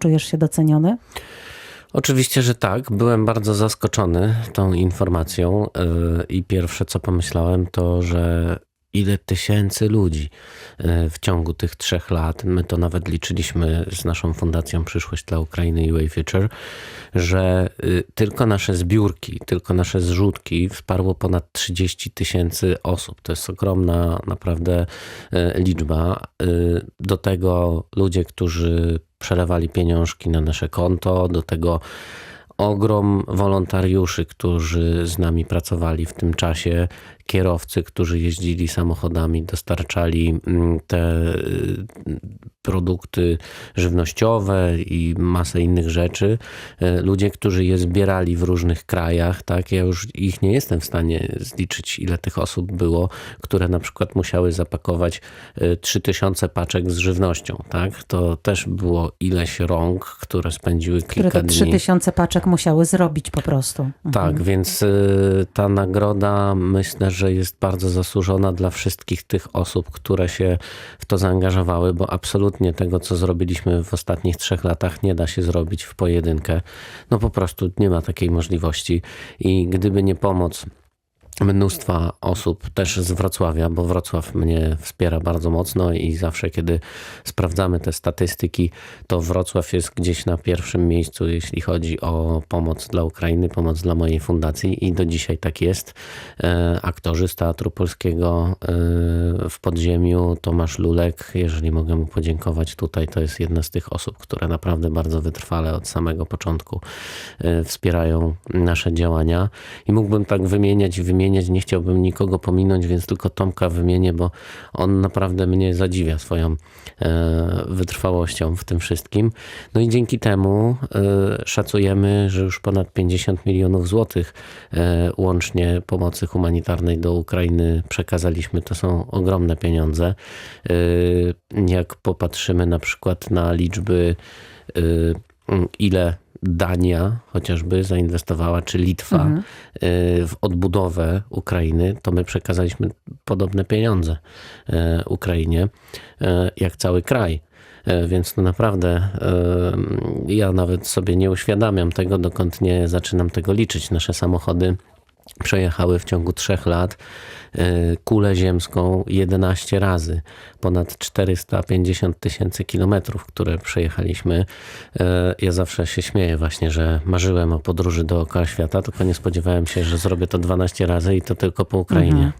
Czujesz się doceniony? Oczywiście, że tak. Byłem bardzo zaskoczony tą informacją yy, i pierwsze co pomyślałem to, że ile tysięcy ludzi yy, w ciągu tych trzech lat, my to nawet liczyliśmy z naszą fundacją Przyszłość dla Ukrainy UA Future, że yy, tylko nasze zbiórki, tylko nasze zrzutki wsparło ponad 30 tysięcy osób. To jest ogromna naprawdę yy, liczba. Yy, Do tego ludzie, którzy przelewali pieniążki na nasze konto, do tego ogrom wolontariuszy, którzy z nami pracowali w tym czasie, kierowcy, którzy jeździli samochodami, dostarczali mm, te y, produkty żywnościowe i masę innych rzeczy. Y, Ludzie, którzy je zbierali w różnych krajach, tak? Ja już ich nie jestem w stanie zliczyć, ile tych osób było, które na przykład musiały zapakować y, 3000 paczek z żywnością, tak? To też było ileś rąk, które spędziły Które kilka te dni. 3000 paczek musiały zrobić po prostu. Mhm. Tak, więc y, ta nagroda myślę, że jest bardzo zasłużona dla wszystkich tych osób, które się w to zaangażowały, bo absolutnie tego, co zrobiliśmy w ostatnich trzech latach, nie da się zrobić w pojedynkę. No po prostu nie ma takiej możliwości. I gdyby nie pomoc mnóstwa osób też z Wrocławia, bo Wrocław mnie wspiera bardzo mocno i zawsze, kiedy sprawdzamy te statystyki, to Wrocław jest gdzieś na pierwszym miejscu, jeśli chodzi o pomoc dla Ukrainy, pomoc dla mojej fundacji i do dzisiaj tak jest. E, Aktorzy z Teatru Polskiego e, w podziemiu, Tomasz Lulek, jeżeli mogę mu podziękować tutaj, to jest jedna z tych osób, które naprawdę bardzo wytrwale od samego początku e, wspierają nasze działania i mógłbym tak wymieniać i wymieniać, nie chciałbym nikogo pominąć, więc tylko Tomka wymienię, bo on naprawdę mnie zadziwia swoją e, wytrwałością w tym wszystkim. No i dzięki temu e, szacujemy, że już ponad 50 milionów złotych e, łącznie pomocy humanitarnej do Ukrainy przekazaliśmy. To są ogromne pieniądze. Jak popatrzymy na przykład na liczby, ile Dania chociażby zainwestowała, czy Litwa y, w odbudowę Ukrainy, to my przekazaliśmy podobne pieniądze y, Ukrainie, y, jak cały kraj. Więc no naprawdę ja nawet sobie nie uświadamiam tego, dokąd nie zaczynam tego liczyć. Nasze samochody przejechały w ciągu trzech lat y, kulę ziemską 11 razy. Ponad 450 tysięcy kilometrów, które przejechaliśmy. Y, Ja zawsze się śmieję właśnie, że marzyłem o podróży dookoła świata, tylko nie spodziewałem się, że zrobię to 12 razy i to tylko po Ukrainie.